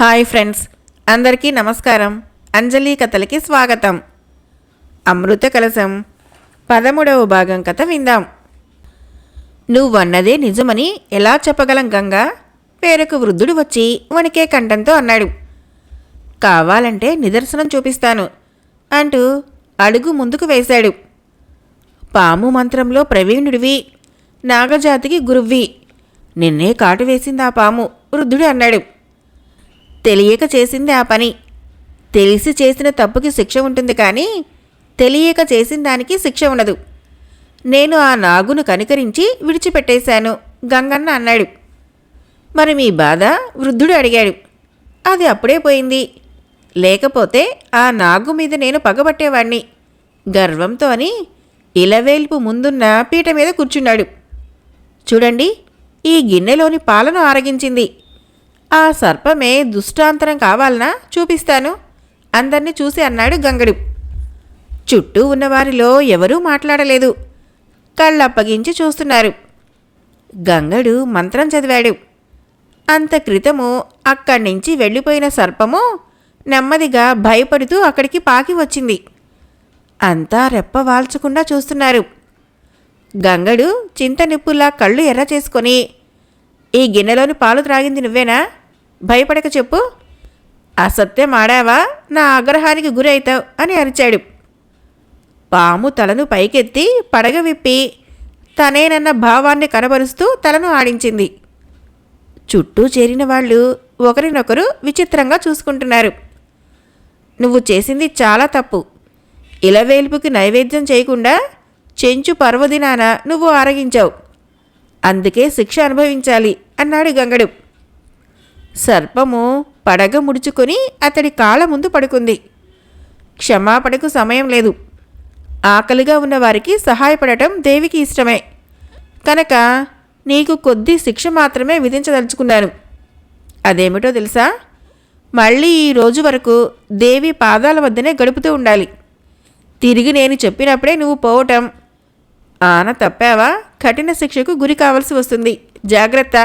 Hi friends అందరికీ నమస్కారం. అంజలి కథలకి స్వాగతం. అమృత కలశం. పదమూడవ భాగం కథ విందాం. నువ్వన్నదే నిజమని ఎలా చెప్పగలం గంగా? వేరొక వృద్ధుడు వచ్చి వణికే కంఠంతో అన్నాడు. కావాలంటే నిదర్శనం చూపిస్తాను అంటూ అడుగు ముందుకు వేశాడు. పాము మంత్రంలో ప్రవీణుడివి నాగజాతికి గురువ్వి. నిన్నే కాటు వేసింది ఆ పాము వృద్ధుడు అన్నాడు. తెలియక చేసింది ఆ పని. తెలిసి చేసిన తప్పుకి శిక్ష ఉంటుంది కానీ తెలియక చేసిన దానికి శిక్ష ఉండదు. నేను ఆ నాగును కనికరించి విడిచిపెట్టేశాను గంగన్న అన్నాడు. మరి మీ బాధ? వృద్ధుడు అడిగాడు. అది అప్పుడే పోయింది. లేకపోతే ఆ నాగు మీద నేను పగబట్టేవాణ్ణి. గర్వంతో అని ఇలవేల్పు ముందున్న పీట మీద కూర్చున్నాడు. చూడండి ఈ గిన్నెలోని పాలను ఆరగించింది. ఆ సర్పమే దుష్టాంతరం కావాలనా? చూపిస్తాను. అందరిని చూసి అన్నాడు గంగడు. చుట్టూ ఉన్నవారిలో ఎవరూ మాట్లాడలేదు. కళ్ళప్పగించి చూస్తున్నారు. గంగడు మంత్రం చదివాడు. అంత క్రితము అక్కడి నుంచి వెళ్ళిపోయిన సర్పము నెమ్మదిగా భయపడుతూ అక్కడికి పాకి వచ్చింది. అంతా రెప్ప వాల్చకుండా చూస్తున్నారు. గంగడు చింత నిప్పులా కళ్ళు ఎర్ర చేసుకొని ఈ గిన్నెలోని పాలు త్రాగింది నువ్వేనా? భయపడక చెప్పు. అసత్యం ఆడావా? నా ఆగ్రహానికి గురవుతావు అని అరిచాడు. పాము తలను పైకెత్తి పడగ విప్పి తనేనన్న భావాన్ని కనబరుస్తూ తలను ఆడించింది. చుట్టూ చేరిన వాళ్ళు ఒకరినొకరు విచిత్రంగా చూసుకుంటున్నారు. నువ్వు చేసింది చాలా తప్పు. ఇలవేల్పుకి నైవేద్యం చేయకుండా చెంచు పర్వదినాన నువ్వు ఆరగించావు. అందుకే శిక్ష అనుభవించాలి అన్నాడు గంగడు. సర్పము పడగ ముడుచుకొని అతడి కాళ్ళ ముందు పడుకుంది. క్షమాపణకు సమయం లేదు. ఆకలిగా ఉన్న వారికి సహాయపడటం దేవికి ఇష్టమే. కనుక నీకు కొద్ది శిక్ష మాత్రమే విధించదలుచుకున్నాను. అదేమిటో తెలుసా? మళ్ళీ ఈ రోజు వరకు దేవి పాదాల వద్దనే గడుపుతూ ఉండాలి. తిరిగి నేను చెప్పినప్పుడే నువ్వు పోవటం. ఆన తప్పావా? కఠిన శిక్షకు గురి కావలసి వస్తుంది. జాగ్రత్త!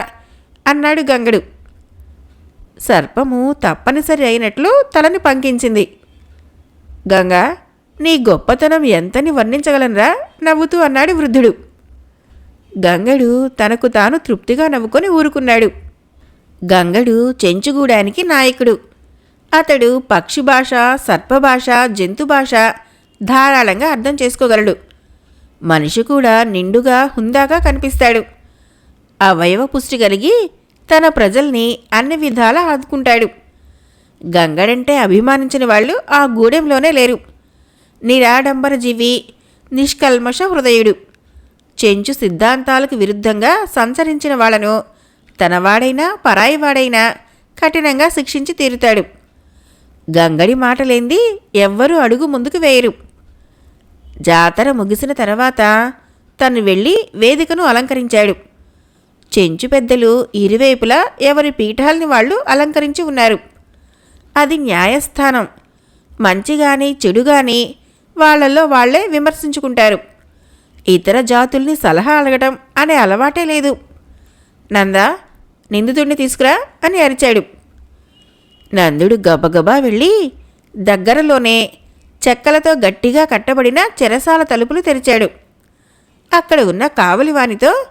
అన్నాడు గంగడు. సర్పము తప్పనిసరి అయినట్లు తలని పంకించింది. గంగా నీ గొప్పతనం ఎంతని వర్ణించగలనరా? నవ్వుతూ అన్నాడు వృద్ధుడు. గంగడు తనకు తాను తృప్తిగా నవ్వుకొని ఊరుకున్నాడు. గంగడు చెంచుగూడానికి నాయకుడు. అతడు పక్షి భాష సర్పభాష జంతు భాష ధారాళంగా అర్థం చేసుకోగలడు. మనిషి కూడా నిండుగా హుందాగా కనిపిస్తాడు. అవయవ పుష్టి కలిగి తన ప్రజల్ని అన్ని విధాలా ఆదుకుంటాడు. గంగడంటే అభిమానించిన వాళ్ళు ఆ గూడెంలోనే లేరు. నిరాడంబర జీవి నిష్కల్మష హృదయుడు. చెంచు సిద్ధాంతాలకు విరుద్ధంగా సంచరించిన వాళ్ళను తనవాడైనా పరాయివాడైనా కఠినంగా శిక్షించి తీరుతాడు. గంగడి మాటలేంది ఎవ్వరూ అడుగు ముందుకు వేయరు. జాతర ముగిసిన తర్వాత తను వెళ్ళి వేదికను అలంకరించాడు. చెంచు పెద్దలు ఇరువైపులా ఎవరి పీఠాలని వాళ్ళు అలంకరించి ఉన్నారు. అది న్యాయస్థానం. మంచిగాని చెడుగాని చెడు వాళ్ళల్లో వాళ్ళే విమర్శించుకుంటారు. ఇతర జాతుల్ని సలహా అడగటం అనే అలవాటే లేదు. నందా నిందితుడిని తీసుకురా అని అరిచాడు. నందుడు గబగబా వెళ్ళి దగ్గరలోనే చెక్కలతో గట్టిగా కట్టబడిన చెరసాల తలుపులు తెరిచాడు. అక్కడ ఉన్న కావలివానితో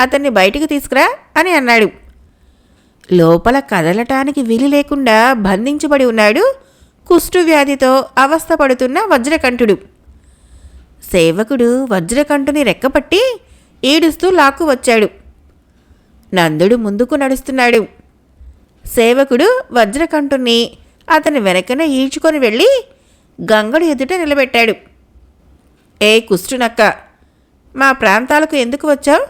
అతన్ని బయటికి తీసుకురా అని అన్నాడు. లోపల కదలటానికి వీలు లేకుండా బంధించబడి ఉన్నాడు కుష్టు వ్యాధితో అవస్థపడుతున్న వజ్రకంఠుడు. సేవకుడు వజ్రకంఠుని రెక్కపట్టి ఈడుస్తూ లాక్కు వచ్చాడు. నందుడు ముందుకు నడుస్తున్నాడు. సేవకుడు వజ్రకంఠుని అతని వెనకనే ఈడ్చుకొని వెళ్ళి గంగడు ఎదుట నిలబెట్టాడు. ఏ కుష్టునక్క మా ప్రాంతాలకు ఎందుకు వచ్చావు?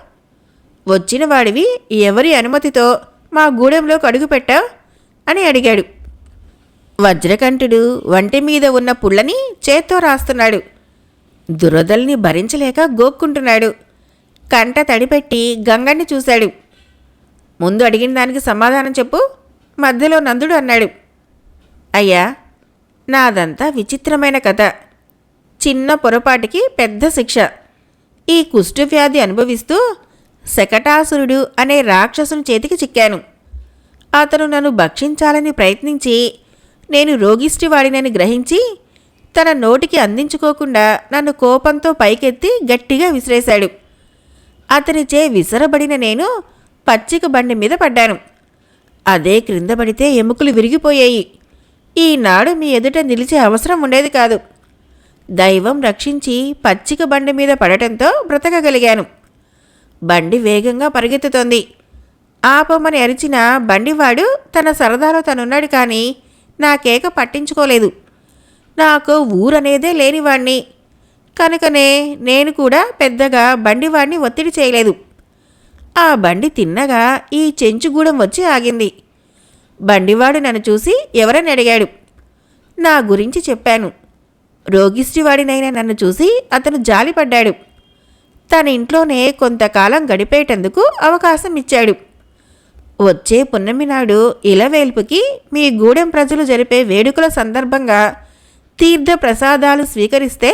వచ్చిన వాడివి ఎవరి అనుమతితో మా గూడెంలోకి అడుగుపెట్టావు అని అడిగాడు. వజ్రకంఠుడు వంటి మీద ఉన్న పుళ్ళని చేత్తో రాస్తున్నాడు. దురదల్ని భరించలేక గోక్కుంటున్నాడు. కంట తడిపెట్టి గంగణ్ణి చూశాడు. ముందు అడిగిన దానికి సమాధానం చెప్పు మధ్యలో నందుడు అన్నాడు. అయ్యా నాదంతా విచిత్రమైన కథ. చిన్న పొరపాటికి పెద్ద శిక్ష. ఈ కుష్ఠవ్యాధి అనుభవిస్తూ శకటాసురుడు అనే రాక్షసుని చేతికి చిక్కాను. అతను నన్ను భక్షించాలని ప్రయత్నించి నేను రోగిష్టివాడినని గ్రహించి తన నోటికి అందించుకోకుండా నన్ను కోపంతో పైకెత్తి గట్టిగా విసిరేశాడు. అతనిచే విసరబడిన నేను పచ్చిక బండి మీద పడ్డాను. అదే క్రింద పడితే ఎముకలు విరిగిపోయాయి. ఈనాడు మీ ఎదుట నిలిచే అవసరం ఉండేది కాదు. దైవం రక్షించి పచ్చిక బండి మీద పడటంతో బ్రతకగలిగాను. బండి వేగంగా పరిగెత్తుతోంది. ఆపమని అరిచిన బండివాడు తన సరదాలో తనున్నాడు కానీ నా కేక పట్టించుకోలేదు. నాకు ఊరనేదే లేనివాణ్ణి. కనుకనే నేను కూడా పెద్దగా బండివాడిని ఒత్తిడి చేయలేదు. ఆ బండి తిన్నగా ఈ చెంచుగూడెం వచ్చి ఆగింది. బండివాడు నన్ను చూసి ఎవరని అడిగాడు? నా గురించి చెప్పాను. రోగిష్టివాడినైన నన్ను చూసి అతను జాలిపడ్డాడు. తన ఇంట్లోనే కొంతకాలం గడిపేటందుకు అవకాశం ఇచ్చాడు. వచ్చే పున్నమి నాడు ఇలవేల్పుకి మీ గూడెం ప్రజలు జరిపే వేడుకల సందర్భంగా తీర్థ ప్రసాదాలు స్వీకరిస్తే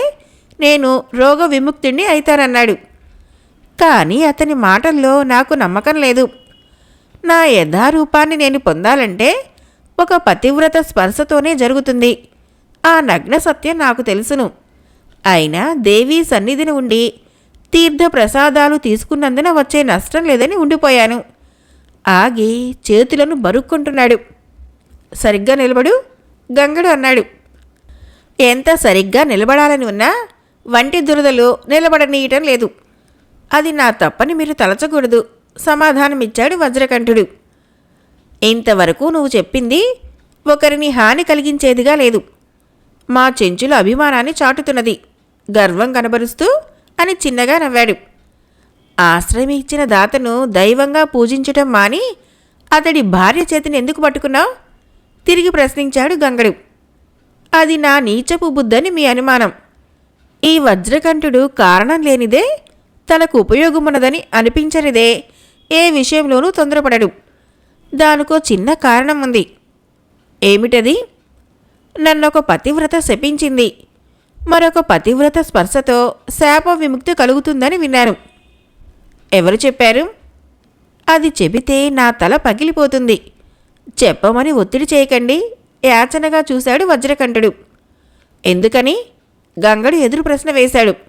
నేను రోగ విముక్తిని అవుతానన్నాడు కానీ అతని మాటల్లో నాకు నమ్మకం లేదు. నా యథారూపాన్ని నేను పొందాలంటే ఒక పతివ్రత స్పర్శతోనే జరుగుతుంది. ఆ నగ్న సత్యం నాకు తెలుసును. అయినా దేవీ సన్నిధిని ఉండి తీర్థ ప్రసాదాలు తీసుకున్నందున వచ్చే నష్టం లేదని ఉండిపోయాను. ఆగి చేతులను బరుక్కుంటున్నాడు. సరిగ్గా నిలబడు గంగడు అన్నాడు. ఎంత సరిగ్గా నిలబడాలని ఉన్నా వంటి దురదలు నిలబడనీయటం లేదు. అది నా తప్పని మీరు తలచకూడదు. సమాధానమిచ్చాడు వజ్రకంఠుడు. ఇంతవరకు నువ్వు చెప్పింది ఒకరిని హాని కలిగించేదిగా లేదు. మా చెంచుల అభిమానాన్ని చాటుతున్నది. గర్వం కనబరుస్తూ అని చిన్నగా నవ్వాడు. ఆశ్రయం ఇచ్చిన దాతను దైవంగా పూజించటం మాని అతడి భార్య చేతిని ఎందుకు పట్టుకున్నావు? తిరిగి ప్రశ్నించాడు గంగడు. అది నా నీచపు బుద్ధని మీ అనుమానం. ఈ వజ్రకంఠుడు కారణం లేనిదే తనకు ఉపయోగమున్నదని అనిపించనిదే. ఏ విషయంలోనూ తొందరపడడు. దానికో చిన్న కారణం ఉంది. ఏమిటది? నన్నొక పతివ్రత శపించింది. మరొక పతివ్రత స్పర్శతో శాప విముక్తి కలుగుతుందని విన్నాను ఎవరు చెప్పారు? అది చెబితే నా తల పగిలిపోతుంది. చెప్పమని ఒత్తిడి చేయకండి. యాచనగా చూశాడు వజ్రకంఠుడు. ఎందుకని? గంగడు ఎదురు ప్రశ్న వేశాడు.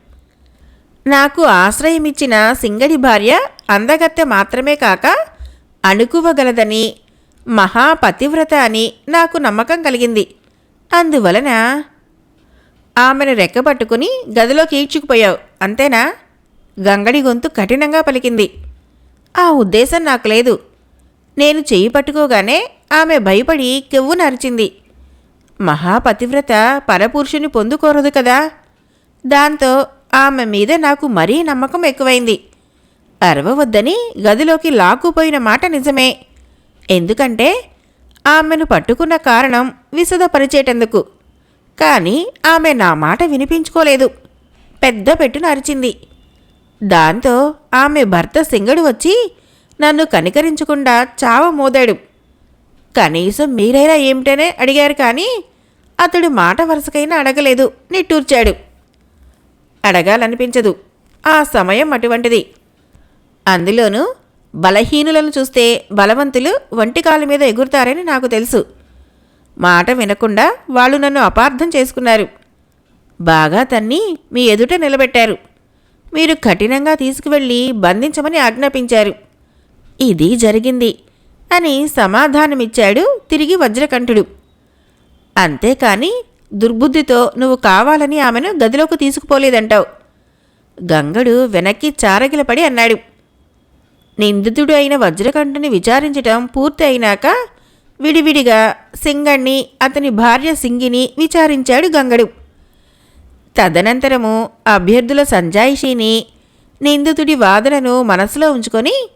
నాకు ఆశ్రయమిచ్చిన సింగడి భార్య అందగత్తె మాత్రమే కాక అణుకువగలదని మహాపతివ్రత అని నాకు నమ్మకం కలిగింది. అందువలన ఆమెను రెక్కబట్టుకుని గదిలోకి ఈడ్చుకుపోయావు అంతేనా? గంగడి గొంతు కఠినంగా పలికింది. ఆ ఉద్దేశం నాకు లేదు. నేను చెయ్యి పట్టుకోగానే ఆమె భయపడి కెవ్వు నరిచింది. మహాపతివ్రత పరపురుషుని పొందుకోరదు కదా. దాంతో ఆమె మీద నాకు మరీ నమ్మకం ఎక్కువైంది. అరవవద్దని గదిలోకి లాక్కుపోయిన మాట నిజమే. ఎందుకంటే ఆమెను పట్టుకున్న కారణం విశదపరిచేటందుకు. కానీ ఆమె నా మాట వినిపించుకోలేదు. పెద్ద పెట్టున అరిచింది. దాంతో ఆమె భర్త సింగడు వచ్చి నన్ను కనికరించకుండా చావ మోదాడు. కనీసం మీరైనా ఏమిటనే అడిగారు కానీ అతడు మాట వరుసకైనా అడగలేదు నిట్టూర్చాడు. అడగాలనిపించదు. ఆ సమయం అటువంటిది. అందులోనూ బలహీనులను చూస్తే బలవంతులు వంటికాల మీద ఎగురుతారని నాకు తెలుసు. మాట వినకుండా వాళ్ళు నన్ను అపార్థం చేసుకున్నారు. బాగా తన్ని మీ ఎదుట నిలబెట్టారు. మీరు కఠినంగా తీసుకువెళ్ళి బంధించమని ఆజ్ఞాపించారు. ఇది జరిగింది అని సమాధానమిచ్చాడు తిరిగి వజ్రకంఠుడు. అంతేకాని దుర్బుద్ధితో నువ్వు కావాలని ఆమెను గదిలోకి తీసుకుపోలేదంటావు. గంగడు వెనక్కి చారగిలపడి అన్నాడు. నిందితుడు అయిన వజ్రకంఠుని విచారించటం పూర్తి అయినాక విడివిడిగా సింగణ్ణి అతని భార్య సింగిని విచారించాడు గంగడు. తదనంతరము అభ్యర్థుల సంజాయిషీని నిందితుడి వాదనను మనసులో ఉంచుకొని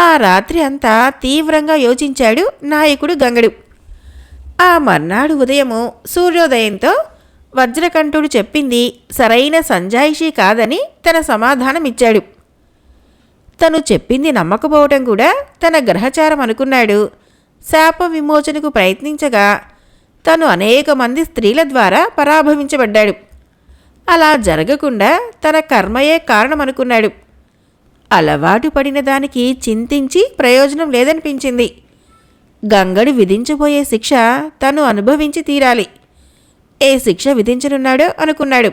ఆ రాత్రి అంతా తీవ్రంగా యోచించాడు నాయకుడు గంగడు. ఆ మర్నాడు ఉదయము సూర్యోదయంతో వజ్రకంఠుడు చెప్పింది సరైన సంజాయిషీ కాదని తన సమాధానమిచ్చాడు. తను చెప్పింది నమ్మకపోవటం కూడా తన గ్రహచారం అనుకున్నాడు. శాప విమోచనకు ప్రయత్నించగా తను అనేక మంది స్త్రీల ద్వారా పరాభవించబడ్డాడు. అలా జరగకుండా తన కర్మయే కారణమనుకున్నాడు. అలవాటు పడిన దానికి చింతించి ప్రయోజనం లేదనిపించింది. గంగడు విధించబోయే శిక్ష తను అనుభవించి తీరాలి. ఏ శిక్ష విధించనున్నాడో అనుకున్నాడు.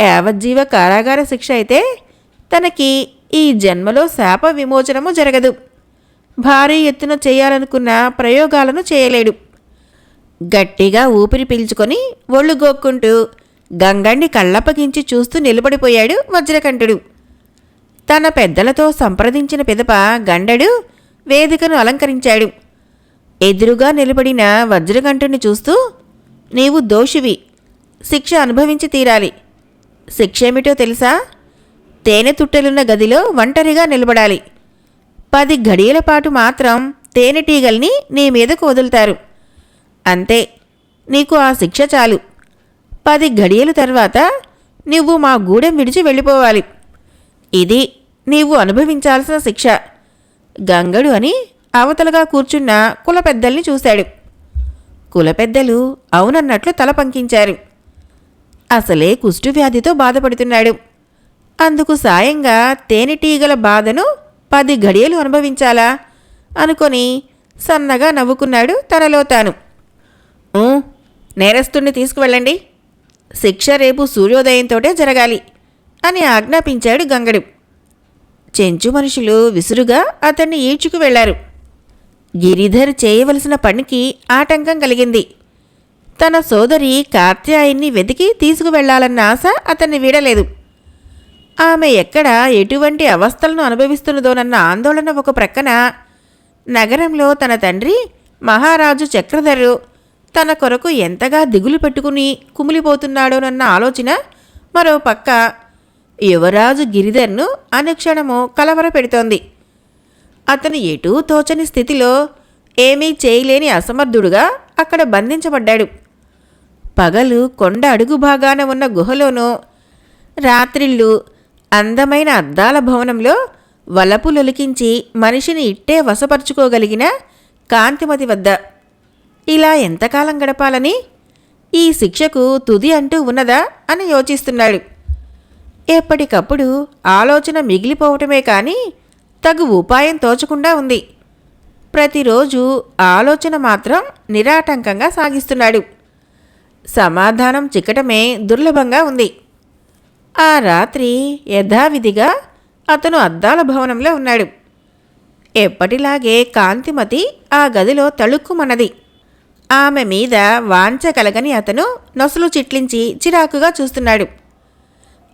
యావజ్జీవ కారాగార శిక్ష అయితే తనకి ఈ జన్మలో శాప విమోచనము జరగదు. భారీ ఎత్తున చేయాలనుకున్న ప్రయోగాలను చేయలేడు. గట్టిగా ఊపిరి పీల్చుకొని ఒళ్ళు గోక్కుంటూ గంగణ్ణి కళ్ళప్పగించి చూస్తూ నిలబడిపోయాడు వజ్రకంఠుడు. తన పెద్దలతో సంప్రదించిన పిదప గండడు వేదికను అలంకరించాడు. ఎదురుగా నిలబడిన వజ్రగంటుని చూస్తూ నీవు దోషివి. శిక్ష అనుభవించి తీరాలి. శిక్ష ఏమిటో తెలుసా? తేనె తుట్టెలున్న గదిలో ఒంటరిగా నిలబడాలి. పది గడియల పాటు మాత్రం తేనెటీగల్ని నీ మీదకు వదులుతారు. అంతే నీకు ఆ శిక్ష చాలు. పది గడియల తర్వాత నువ్వు మా గూడెం విడిచి వెళ్ళిపోవాలి. ఇది నీవు అనుభవించాల్సిన శిక్ష. గంగడు అని అవతలగా కూర్చున్న కుల పెద్దల్ని చూశాడు. కుల పెద్దలు అవునన్నట్లు తల పంకించారు. అసలే కుష్ఠవ్యాధితో బాధపడుతున్నాడు. అందుకు సాయంగా తేనెటీగల బాధను పది గడియలు అనుభవించాలా? అనుకొని సన్నగా నవ్వుకున్నాడు తనలో తాను. నేరస్తుణ్ణి తీసుకువెళ్ళండి. శిక్ష రేపు సూర్యోదయంతోటే జరగాలి అని ఆజ్ఞాపించాడు గంగడు. చెంచు మనుషులు విసురుగా అతన్ని ఈడ్చుకు వెళ్ళారు. గిరిధర్ చేయవలసిన పనికి ఆటంకం కలిగింది. తన సోదరి కార్త్యాయన్ని వెతికి తీసుకువెళ్ళాలన్న ఆశ అతన్ని వీడలేదు. ఆమె ఎక్కడ ఎటువంటి అవస్థలను అనుభవిస్తున్నదోనన్న ఆందోళన ఒక ప్రక్కన నగరంలో తన తండ్రి మహారాజు చక్రధరు తన కొరకు ఎంతగా దిగులు పెట్టుకుని కుమిలిపోతున్నాడోనన్న ఆలోచన మరో పక్క యువరాజు గిరిధర్ను అనుక్షణము కలవర పెడుతోంది అతను ఎటూ తోచని స్థితిలో ఏమీ చేయలేని అసమర్థుడుగా అక్కడ బంధించబడ్డాడు. పగలు కొండ అడుగు భాగాన ఉన్న గుహలోనూ రాత్రిళ్ళు అందమైన అద్దాల భవనంలో వలపు లొలికించి మనిషిని ఇట్టే వశపరుచుకోగలిగిన కాంతిమతి వద్ద. ఇలా ఎంతకాలం గడపాలని? ఈ శిక్షకు తుది అంటూ ఉన్నదా అని యోచిస్తున్నాడు. ఎప్పటికప్పుడు ఆలోచన మిగిలిపోవటమే కానీ తగు ఉపాయం తోచకుండా ఉంది. ప్రతిరోజు ఆలోచన మాత్రం నిరాటంకంగా సాగిస్తున్నాడు. సమాధానం చిక్కటమే దుర్లభంగా ఉంది. ఆ రాత్రి యథావిధిగా అతను అద్దాల భవనంలో ఉన్నాడు. ఎప్పటిలాగే కాంతిమతి ఆ గదిలో తళుక్కుమన్నది. ఆమె మీద వాంఛ కలగని అతను నొసలు చిట్లించి చిరాకుగా చూస్తున్నాడు.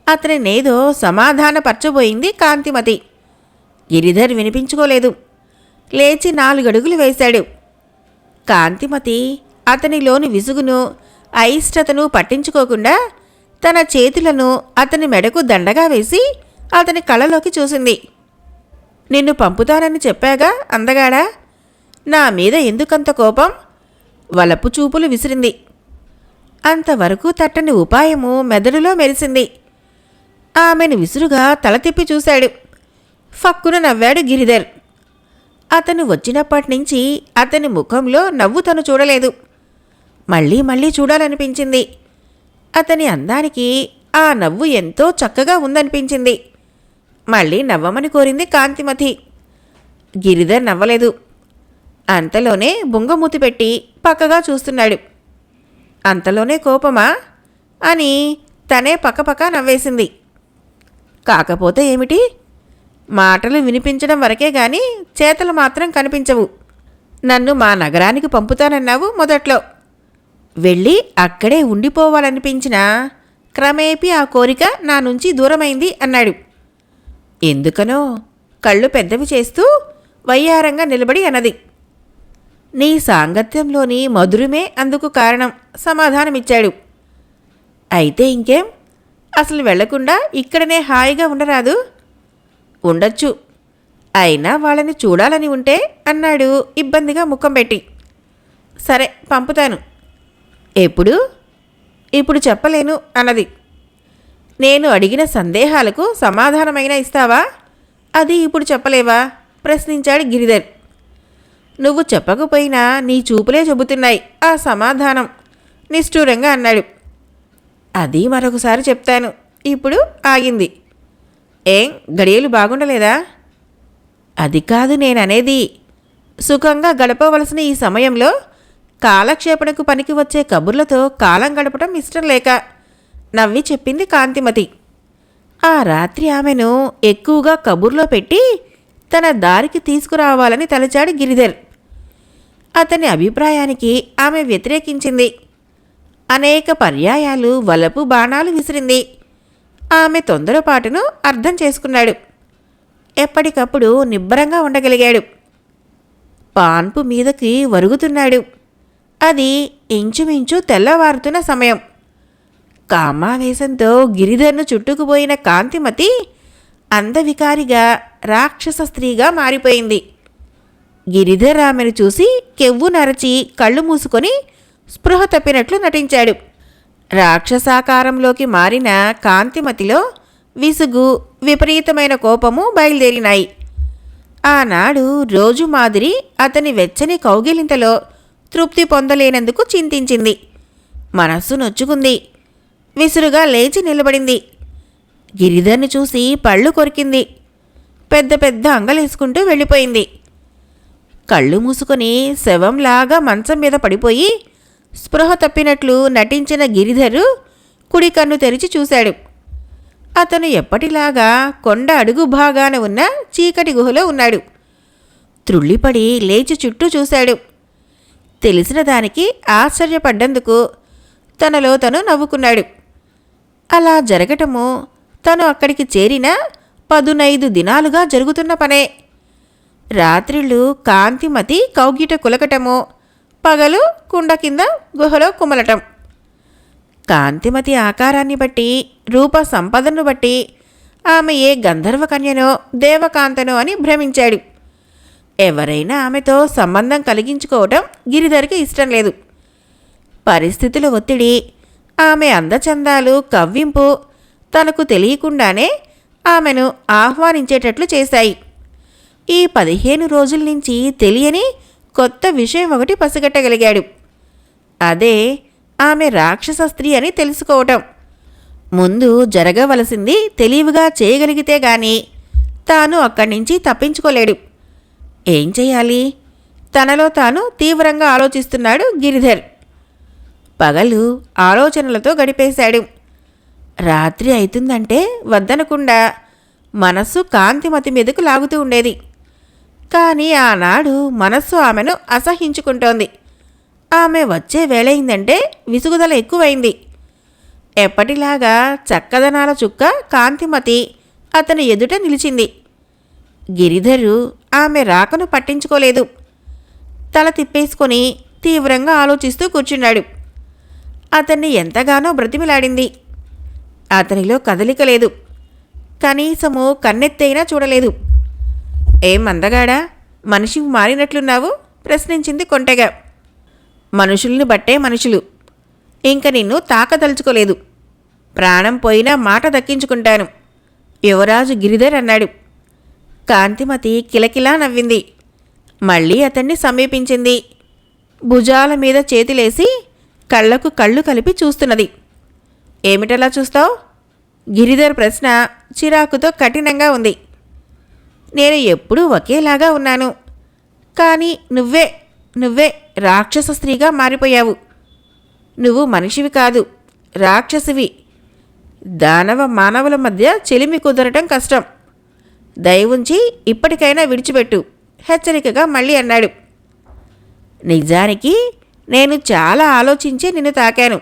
అతని నేదో సమాధానపరచబోయింది కాంతిమతి. గిరిధర్ వినిపించుకోలేదు. లేచి నాలుగడుగులు వేశాడు. కాంతిమతి అతనిలోని విసుగును అయిష్టతను పట్టించుకోకుండా తన చేతులను అతని మెడకు దండగా వేసి అతని కళ్ళలోకి చూసింది. నిన్ను పంపుతానని చెప్పాగా అందగాడా? నా మీద ఎందుకంత కోపం? వలపు చూపులు విసిరింది. అంతవరకు తట్టని ఉపాయము మెదడులో మెరిసింది. ఆమెను విసురుగా తల తిప్పి చూశాడు. ఫక్కున నవ్వాడు గిరిధర్. అతను వచ్చినప్పటి నుంచి అతని ముఖంలో నవ్వు తను చూడలేదు. మళ్ళీ మళ్ళీ చూడాలనిపించింది. అతని అందానికి ఆ నవ్వు ఎంతో చక్కగా ఉందనిపించింది. మళ్ళీ నవ్వమని కోరింది కాంతిమతి. గిరిధర్ నవ్వలేదు. అంతలోనే బుంగమూతి పెట్టి పక్కగా చూస్తున్నాడు. అంతలోనే కోపమా? అని తనే పక్కపక్క నవ్వేసింది. కాకపోతే ఏమిటి? మాటలు వినిపించడం వరకే కానీ చేతలు మాత్రం కనిపించవు. నన్ను మా నగరానికి పంపుతానన్నావు మొదట్లో. వెళ్ళి అక్కడే ఉండిపోవాలనిపించినా క్రమేపీ ఆ కోరిక నా నుంచి దూరమైంది అన్నాడు. ఎందుకనో కళ్ళు పెద్దవి చేస్తూ వయ్యారంగా నిలబడి అన్నది. నీ సాంగత్యంలోని మధురమే అందుకు కారణం సమాధానమిచ్చాడు. అయితే ఇంకేం? అసలు వెళ్ళకుండా ఇక్కడనే హాయిగా ఉండరాదు? ఉండొచ్చు. అయినా వాళ్ళని చూడాలని ఉంటే అన్నాడు ఇబ్బందిగా ముఖం పెట్టి. సరే పంపుతాను. ఎప్పుడు? ఇప్పుడు చెప్పలేను అన్నది. నేను అడిగిన సందేహాలకు సమాధానమైనా ఇస్తావా? అది ఇప్పుడు చెప్పలేవా? ప్రశ్నించాడు గిరిధర్. నువ్వు చెప్పకపోయినా నీ చూపులే చెబుతున్నాయి ఆ సమాధానం. నిష్ఠూరంగా అన్నాడు. అది మరొకసారి చెప్తాను. ఇప్పుడు ఆగింది. ఏం? గడియలు బాగుండలేదా? అది కాదు నేననేది. సుఖంగా గడపవలసిన ఈ సమయంలో కాలక్షేపణకు పనికి వచ్చే కబుర్లతో కాలం గడపడం ఇష్టం లేక నవ్వి చెప్పింది కాంతిమతి. ఆ రాత్రి ఆమెను ఎక్కువగా కబుర్లో పెట్టి తన దారికి తీసుకురావాలని తలచాడు గిరిధర్. అతని అభిప్రాయానికి ఆమె వ్యతిరేకించింది. అనేక పర్యాయాలు వలపు బాణాలు విసిరింది. ఆమె తొందరపాటును అర్థం చేసుకున్నాడు. ఎప్పటికప్పుడు నిబ్బరంగా ఉండగలిగాడు. పాన్పు మీదకి వరుగుతున్నాడు. అది ఇంచుమించు తెల్లవారుతున్న సమయం. కామావేశంతో గిరిధర్ను చుట్టుకుపోయిన కాంతిమతి అందవికారిగా రాక్షస స్త్రీగా మారిపోయింది. గిరిధర్ ఆమెను చూసి కెవ్వు నరచి కళ్ళు మూసుకొని స్పృహ తప్పినట్లు నటించాడు. రాక్షసాకారంలోకి మారిన కాంతిమతిలో విసుగు విపరీతమైన కోపము బయలుదేరినాయి. ఆనాడు రోజు మాదిరి అతని వెచ్చని కౌగిలింతలో తృప్తి పొందలేనందుకు చింతించింది. మనస్సు నొచ్చుకుంది. విసురుగా లేచి నిలబడింది. గిరిధర్ని చూసి పళ్ళు కొరికింది. పెద్ద పెద్ద అంగలేసుకుంటూ వెళ్ళిపోయింది. కళ్ళు మూసుకొని శవంలాగా మంచం మీద పడిపోయి స్పృహ తప్పినట్లు నటించిన గిరిధరు కుడి కన్ను తెరిచి చూశాడు. అతను ఎప్పటిలాగా కొండ అడుగు భాగాన ఉన్న చీకటి గుహలో ఉన్నాడు. త్రుళ్ళిపడి లేచి చుట్టూ చూశాడు. తెలిసిన దానికి ఆశ్చర్యపడ్డందుకు తనలో తను నవ్వుకున్నాడు. అలా జరగటము తను అక్కడికి చేరిన పదునైదు దినాలుగా జరుగుతున్న పనే. రాత్రిళ్ళు కాంతిమతి కౌగిట కులకటము పగలు కుండ కింద గుహలో కుమలటం. కాంతిమతి ఆకారాన్ని బట్టి రూప సంపదను బట్టి ఆమె ఏ గంధర్వ కన్యనో దేవకాంతనో అని భ్రమించాడు. ఎవరైనా ఆమెతో సంబంధం కలిగించుకోవటం గిరిధర్కి ఇష్టం లేదు. పరిస్థితుల ఒత్తిడి ఆమె అందచందాలు కవ్వింపు తనకు తెలియకుండానే ఆమెను ఆహ్వానించేటట్లు చేశాయి. ఈ పదిహేను రోజుల నుంచి తెలియని కొత్త విషయం ఒకటి పసిగట్టగలిగాడు. అదే ఆమె రాక్షస స్త్రీ అని తెలుసుకోవటం. ముందు జరగవలసింది తెలివిగా చేయగలిగితే గాని తాను అక్కడి నుంచి తప్పించుకోలేడు. ఏం చేయాలి? తనలో తాను తీవ్రంగా ఆలోచిస్తున్నాడు గిరిధర్. పగలు ఆలోచనలతో గడిపేశాడు. రాత్రి అవుతుందంటే వద్దనకుండా మనస్సు కాంతిమతి మీదకు లాగుతూ ఉండేది. కానీ ఆనాడు మనస్సు ఆమెను అసహించుకుంటోంది. ఆమె వచ్చే వేళయిందంటే విసుగుదల ఎక్కువైంది. ఎప్పటిలాగా చక్కదనాల చుక్క కాంతిమతి అతని ఎదుట నిలిచింది. గిరిధరు ఆమె రాకను పట్టించుకోలేదు. తల తిప్పేసుకొని తీవ్రంగా ఆలోచిస్తూ కూర్చున్నాడు. అతన్ని ఎంతగానో బ్రతిమిలాడింది. అతనిలో కదలిక లేదు. కనీసము కన్నెత్తైనా చూడలేదు. ఏం మందగాడా మనిషి మారినట్లున్నావు? ప్రశ్నించింది కొంటెగా. మనుషుల్ని బట్టే మనుషులు. ఇంక నిన్ను తాకదలుచుకోలేదు. ప్రాణం పోయినా మాట దక్కించుకుంటాను. యువరాజు గిరిధర్ అన్నాడు. కాంతిమతి కిలకిలా నవ్వింది. మళ్ళీ అతన్ని సమీపించింది. భుజాల మీద చేతిలేసి కళ్ళకు కళ్ళు కలిపి చూస్తున్నది. ఏమిటలా చూస్తావు? గిరిధర్ ప్రశ్న చిరాకుతో కఠినంగా ఉంది. నేను ఎప్పుడూ ఒకేలాగా ఉన్నాను. కానీ నువ్వే నువ్వే రాక్షస స్త్రీగా మారిపోయావు. నువ్వు మనిషివి కాదు రాక్షసివి. దానవ మానవుల మధ్య చెలిమి కుదరటం కష్టం. దయవుంచి ఇప్పటికైనా విడిచిపెట్టు హెచ్చరికగా మళ్ళీ అన్నాడు. నిజానికి నేను చాలా ఆలోచించి నిన్ను తాకాను.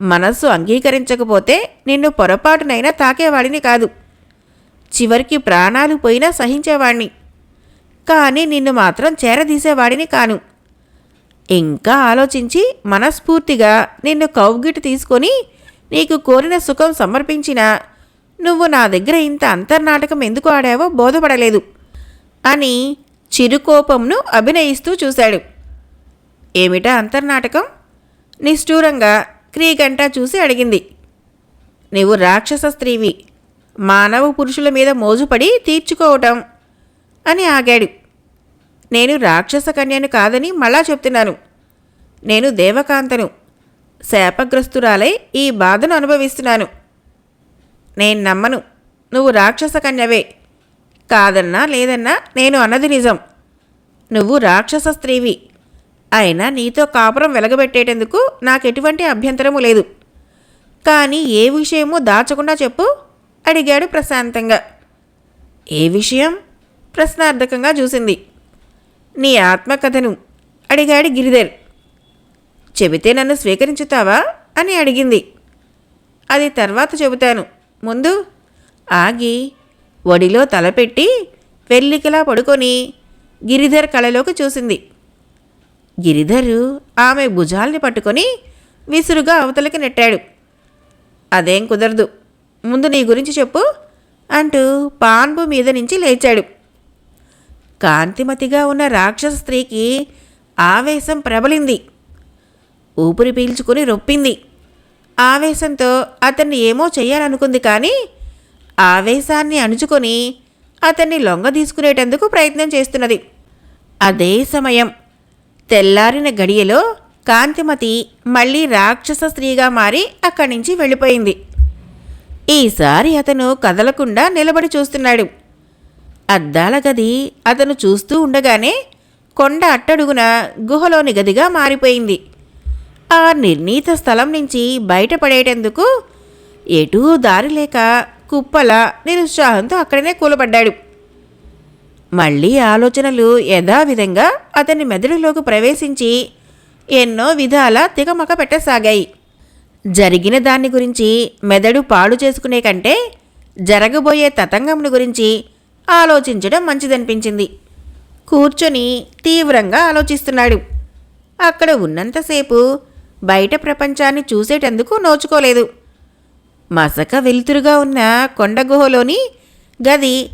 మనస్సు అంగీకరించకపోతే నిన్ను పొరపాటునైనా తాకేవాడిని కాదు. చివరికి ప్రాణాలు పోయినా సహించేవాణ్ణి. కానీ నిన్ను మాత్రం చేరదీసేవాడిని కాను. ఇంకా ఆలోచించి మనస్ఫూర్తిగా నిన్ను కౌగిటి తీసుకొని నీకు కోరిన సుఖం సమర్పించినా నువ్వు నా దగ్గర ఇంత అంతర్నాటకం ఎందుకు ఆడావో బోధపడలేదు అని చిరుకోపంను అభినయిస్తూ చూశాడు. ఏమిటా అంతర్నాటకం? నిష్ఠూరంగా క్రీగంట చూసి అడిగింది. నీవు రాక్షస స్త్రీవి. మానవ పురుషుల మీద మోజుపడి తీర్చుకోవటం అని ఆగాడు. నేను రాక్షస కన్యను కాదని మళ్ళా చెప్తున్నాను. నేను దేవకాంతను శాపగ్రస్తురాలై ఈ బాధను అనుభవిస్తున్నాను. నేను నమ్మను. నువ్వు రాక్షస కన్యవే. కాదన్నా లేదన్నా నేను అన్నది నిజం. నువ్వు రాక్షస స్త్రీవి. అయినా నీతో కాపురం వెలగబెట్టేటందుకు నాకు ఎటువంటి అభ్యంతరము లేదు. కానీ ఏ విషయమూ దాచకుండా చెప్పు. అడిగాడు ప్రశాంతంగా. ఏ విషయం? ప్రశ్నార్థకంగా చూసింది. నీ ఆత్మకథను అడిగాడు గిరిధర్. చెబితే నన్ను స్వీకరించుతావా? అని అడిగింది. అది తర్వాత చెబుతాను. ముందు ఆగి ఒడిలో తలపెట్టి వెల్లికిలా పడుకొని గిరిధర్ కళలోకి చూసింది. గిరిధరు ఆమె భుజాల్ని పట్టుకొని విసురుగా అవతలకి నెట్టాడు. అదేం కుదరదు. ముందు నీ గురించి చెప్పు అంటూ పాన్పు మీద నుంచి లేచాడు. కాంతిమతిగా ఉన్న రాక్షస స్త్రీకి ఆవేశం ప్రబలింది. ఊపిరి పీల్చుకుని రొప్పింది. ఆవేశంతో అతన్ని ఏమో చేయాలనుకుంది కానీ ఆవేశాన్ని అణుచుకొని అతన్ని లొంగ తీసుకునేటందుకు ప్రయత్నం చేస్తున్నది. అదే సమయం తెల్లారిన గడియలో కాంతిమతి మళ్ళీ రాక్షస స్త్రీగా మారి అక్కడి నుంచి వెళ్ళిపోయింది. ఈసారి అతను కదలకుండా నిలబడి చూస్తున్నాడు. అద్దాల గది అతను చూస్తూ ఉండగానే కొండ అట్టడుగున గుహలోని గదిగా మారిపోయింది. ఆ నిర్ణీత స్థలం నుంచి బయటపడేటందుకు ఎటూ దారి లేక కుప్పల నిరుత్సాహంతో అక్కడనే కూలబడ్డాడు. మళ్ళీ ఆలోచనలు యథావిధంగా అతని మెదడులోకి ప్రవేశించి ఎన్నో విధాల తికమక పెట్టసాగాయి. జరిగిన దాన్ని గురించి మెదడు పాడు చేసుకునే కంటే జరగబోయే తతంగంను గురించి ఆలోచించడం మంచిదనిపించింది. కూర్చొని తీవ్రంగా ఆలోచిస్తున్నాడు. అక్కడ ఉన్నంతసేపు బయట ప్రపంచాన్ని చూసేటందుకు నోచుకోలేదు. మసక వెలుతురుగా ఉన్న కొండ గుహలోని గది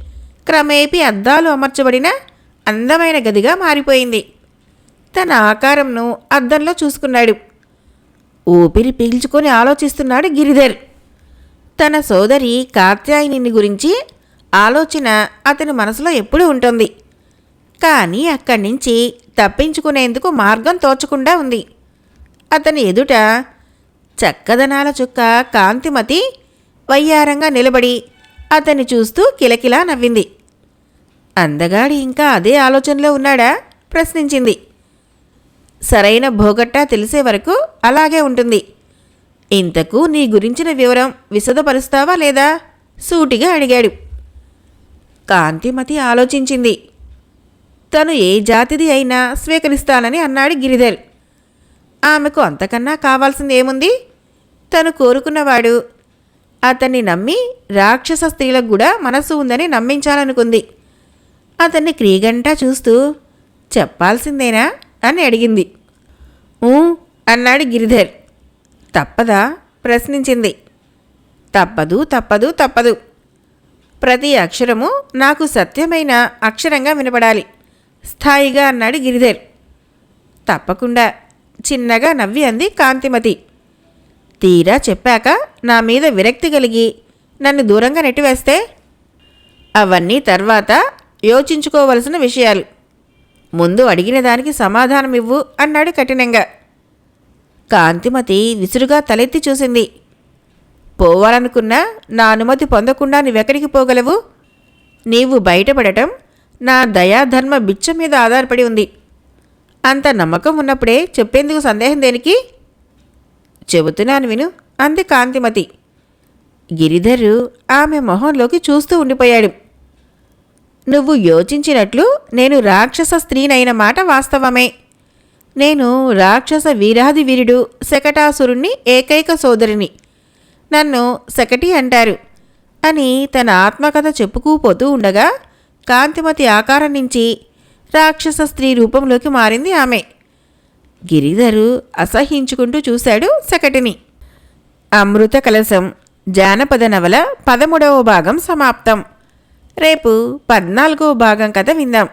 క్రమేపీ అద్దాలు అమర్చబడిన అందమైన గదిగా మారిపోయింది. తన ఆకారంను అద్దంలో చూసుకున్నాడు. ఊపిరి పీల్చుకొని ఆలోచిస్తున్నాడు గిరిధర్. తన సోదరి కాత్యాయనిని గురించి ఆలోచన అతని మనసులో ఎప్పుడూ ఉంటుంది. కానీ అక్కడి నుంచి తప్పించుకునేందుకు మార్గం తోచకుండా ఉంది. అతని ఎదుట చక్కదనాల చుక్క కాంతిమతి వయ్యారంగా నిలబడి అతన్ని చూస్తూ కిలకిలా నవ్వింది. అందగాడి ఇంకా అదే ఆలోచనలో ఉన్నాడా? ప్రశ్నించింది. సరైన భోగట్టా తెలిసే వరకు అలాగే ఉంటుంది. ఇంతకు నీ గురించిన వివరం విశదపరుస్తావా లేదా? సూటిగా అడిగాడు. కాంతిమతి ఆలోచించింది. తను ఏ జాతిది అయినా స్వీకరిస్తానని అన్నాడు గిరిధర్. ఆమెకు అంతకన్నా కావాల్సింది ఏముంది? తను కోరుకున్నవాడు. అతన్ని నమ్మి రాక్షస స్త్రీలకు కూడా మనసు ఉందని నమ్మించాలనుకుంది. అతన్ని క్రీగంటా చూస్తూ చెప్పాల్సిందేనా? అని అడిగింది. ఊ అన్నాడు గిరిధర్. తప్పదా? ప్రశ్నించింది. తప్పదు తప్పదు తప్పదు. ప్రతి అక్షరము నాకు సత్యమైన అక్షరంగా వినపడాలి స్థాయిగా అన్నాడు గిరిధర్. తప్పకుండా చిన్నగా నవ్వి అంది కాంతిమతి. తీరా చెప్పాక నా మీద విరక్తి కలిగి నన్ను దూరంగా నెట్టివేస్తే? అవన్నీ తర్వాత యోచించుకోవలసిన విషయాలు. ముందు అడిగిన దానికి సమాధానం ఇవ్వు అన్నాడు కఠినంగా. కాంతిమతి విసురుగా తలెత్తి చూసింది. పోవాలనుకున్నా నా అనుమతి పొందకుండా నువ్వెక్కడికి పోగలవు? నీవు బయటపడటం నా దయాధర్మ బిచ్చ మీద ఆధారపడి ఉంది. అంత నమ్మకం ఉన్నప్పుడే చెప్పేందుకు సందేహం దేనికి? చెబుతున్నాను విను అంది కాంతిమతి. గిరిధరు ఆమె మొహంలోకి చూస్తూ ఉండిపోయాడు. నువ్వు యోచించినట్లు నేను రాక్షస స్త్రీనైన మాట వాస్తవమే. నేను రాక్షస వీరాది వీరుడు శకటాసురుణ్ణి ఏకైక సోదరిని. నన్ను శకటి అంటారు. అని తన ఆత్మకథ చెప్పుకుపోతూ ఉండగా కాంతిమతి ఆకారం నుంచి రాక్షస స్త్రీ రూపంలోకి మారింది ఆమె. గిరిధరు అసహించుకుంటూ చూశాడు శకటిని. అమృత కలశం జానపద నవల పదమూడవ భాగం సమాప్తం. రేపు పద్నాలుగో భాగం కథ విందాం.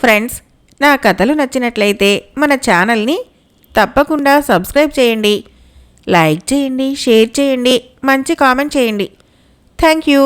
ఫ్రెండ్స్ నా కథలు నచ్చినట్లయితే మన ఛానల్ని తప్పకుండా సబ్స్క్రైబ్ చేయండి. లైక్ చేయండి షేర్ చేయండి మంచి కామెంట్ చేయండి. Thank you.